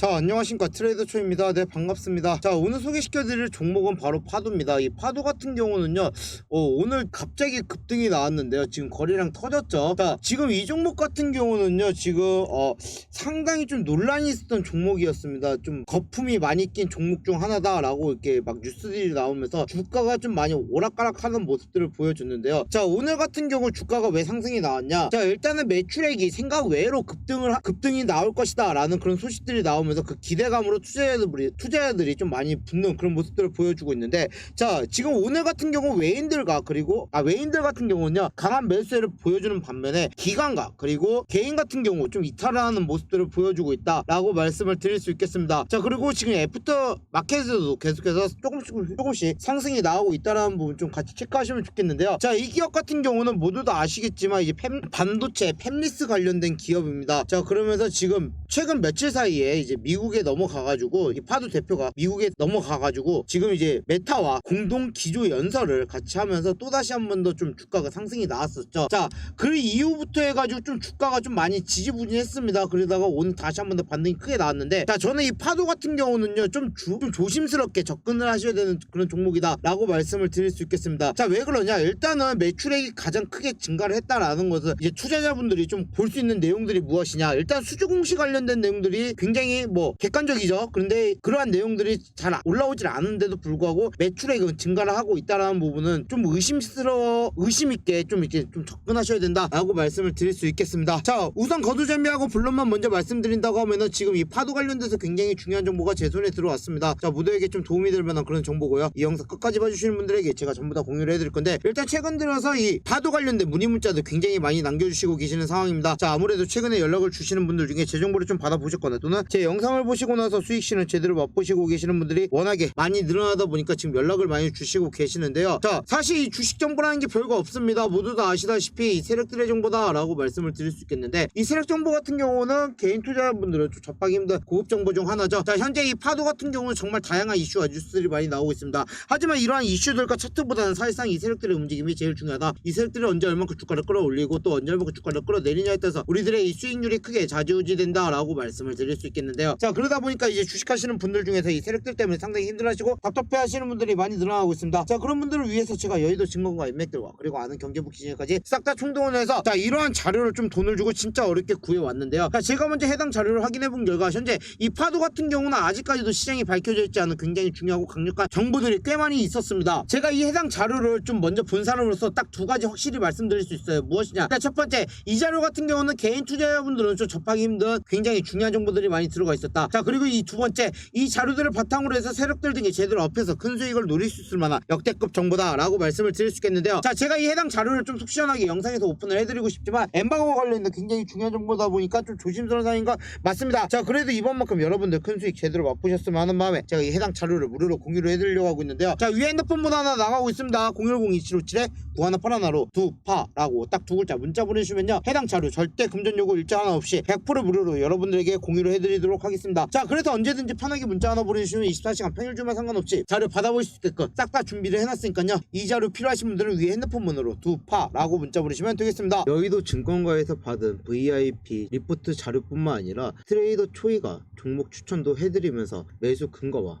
자 안녕하십니까. 트레이더 초입니다. 네 반갑습니다. 자 오늘 소개시켜드릴 종목은 바로 파도입니다. 이 파도 같은 경우는요 어, 오늘 갑자기 급등이 나왔는데요. 지금 거래량 터졌죠. 자 지금 이 종목 같은 경우는요 지금 어, 상당히 좀 논란이 있었던 종목이었습니다. 좀 거품이 많이 낀 종목 중 하나다 라고 이렇게 막 뉴스들이 나오면서 주가가 좀 많이 오락가락하는 모습들을 보여줬는데요. 자 오늘 같은 경우 주가가 왜 상승이 나왔냐? 자 일단은 매출액이 생각 외로 급등을 하- 급등이 나올 것이다 라는 그런 소식들이 나오면서 그 기대감으로 투자자들이 투자자들이 좀 많이 붙는 그런 모습들을 보여주고 있는데 자 지금 오늘 같은 경우 외인들과 그리고 아 외인들 같은 경우는요 강한 매수세를 보여주는 반면에 기관과 그리고 개인 같은 경우 좀 이탈하는 모습들을 보여주고 있다라고 말씀을 드릴 수 있겠습니다. 자 그리고 지금 애프터 마켓에서도 계속해서 조금씩 조금씩 상승이 나오고 있다라는 부분 좀 같이 체크하시면 좋겠는데요. 자 이 기업 같은 경우는 모두 다 아시겠지만 이제 팸- 반도체 팹리스 관련된 기업입니다. 자 그러면서 지금 최근 며칠 사이에 이제 미국에 넘어가가지고 이 파도 대표가 미국에 넘어가가지고 지금 이제 메타와 공동 기조 연설을 같이 하면서 또 다시 한 번 더 좀 주가가 상승이 나왔었죠. 자, 그 이후부터 해가지고 좀 주가가 좀 많이 지지부진했습니다. 그러다가 오늘 다시 한 번 더 반등이 크게 나왔는데, 자, 저는 이 파도 같은 경우는요 좀, 주- 좀 조심스럽게 접근을 하셔야 되는 그런 종목이다라고 말씀을 드릴 수 있겠습니다. 자, 왜 그러냐? 일단은 매출액이 가장 크게 증가를 했다라는 것은 이제 투자자분들이 좀 볼 수 있는 내용들이 무엇이냐? 일단 수주 공시 관련된 내용들이 굉장히 뭐 객관적이죠. 그런데 그러한 내용들이 잘 올라오질 않은데도 불구하고 매출액은 증가를 하고 있다라는 부분은 좀 의심스러워 의심 있게 좀 이렇게 좀 접근하셔야 된다라고 말씀을 드릴 수 있겠습니다. 자, 우선 거두절미하고 본론만 먼저 말씀드린다고 하면은 지금 이 파도 관련돼서 굉장히 중요한 정보가 제 손에 들어왔습니다. 자, 모두에게 좀 도움이 될 만한 그런 정보고요. 이 영상 끝까지 봐주시는 분들에게 제가 전부 다 공유를 해드릴 건데 일단 최근 들어서 이 파도 관련된 문의 문자도 굉장히 많이 남겨주시고 계시는 상황입니다. 자, 아무래도 최근에 연락을 주시는 분들 중에 제 정보를 좀 받아보셨거나 또는 제 영상 을 보시고 나서 수익 실현 제대로 맛보시고 계시는 분들이 워낙에 많이 늘어나다 보니까 지금 연락을 많이 주시고 계시는데요. 자, 사실 이 주식 정보라는 게 별거 없습니다. 모두 다 아시다시피 이 세력들의 정보다라고 말씀을 드릴 수 있겠는데 이 세력 정보 같은 경우는 개인 투자자분들은 좀 접하기 힘든 고급 정보 중 하나죠. 자, 현재 이 파도 같은 경우는 정말 다양한 이슈와 뉴스들이 많이 나오고 있습니다. 하지만 이러한 이슈들과 차트보다는 사실상 이 세력들의 움직임이 제일 중요하다. 이 세력들이 언제 얼마큼 주가를 끌어올리고 또 언제 얼마큼 주가를 끌어내리냐에 따라서 우리들의 이 수익률이 크게 좌지우지된다라고 말씀을 드릴 수 있겠는데요. 자, 그러다 보니까 이제 주식하시는 분들 중에서 이 세력들 때문에 상당히 힘들어하시고 답답해하시는 분들이 많이 늘어나고 있습니다. 자, 그런 분들을 위해서 제가 여의도 증권과 인맥들과 그리고 아는 경제부 기진까지 싹 다 총동원해서 자 이러한 자료를 좀 돈을 주고 진짜 어렵게 구해왔는데요. 자, 제가 먼저 해당 자료를 확인해본 결과 현재 이 파도 같은 경우는 아직까지도 시장이 밝혀져 있지 않은 굉장히 중요하고 강력한 정보들이 꽤 많이 있었습니다. 제가 이 해당 자료를 좀 먼저 본 사람으로서 딱 두 가지 확실히 말씀드릴 수 있어요. 무엇이냐? 자, 첫 번째 이 자료 같은 경우는 개인 투자자분들은 좀 접하기 힘든 굉장히 중요한 정보들이 많이 들어가 있었다. 자 그리고 이 두 번째 이 자료들을 바탕으로 해서 세력들 등이 제대로 업해서 큰 수익을 노릴 수 있을 만한 역대급 정보다라고 말씀을 드릴 수 있겠는데요. 자 제가 이 해당 자료를 좀 속 시원하게 영상에서 오픈을 해드리고 싶지만 엠바고와 관련된 굉장히 중요한 정보다 보니까 좀 조심스러운 상황인 것 맞습니다. 자 그래도 이번만큼 여러분들 큰 수익 제대로 맛보셨으면 하는 마음에 제가 이 해당 자료를 무료로 공유를 해드리려고 하고 있는데요. 자 위에 핸드폰 번호 하나 나가고 있습니다. 010-2757에 9181로 두파라고 딱 두 글자 문자 보내주시면요. 해당 자료 절대 금전 요구 일자 하나 없이 100% 무료로 여러분들에게 공유를 해드리도록 하겠습니다. 자 그래서 언제든지 편하게 문자 하나 보내주시면 24시간 평일 주말 상관없이 자료 받아보실 수 있게끔 싹 다 준비를 해놨으니까요. 이 자료 필요하신 분들은 위에 핸드폰 번호로 두파라고 문자 보내시면 되겠습니다. 여의도 증권가에서 받은 VIP 리포트 자료뿐만 아니라 트레이더 초이가 종목 추천도 해드리면서 매수 근거와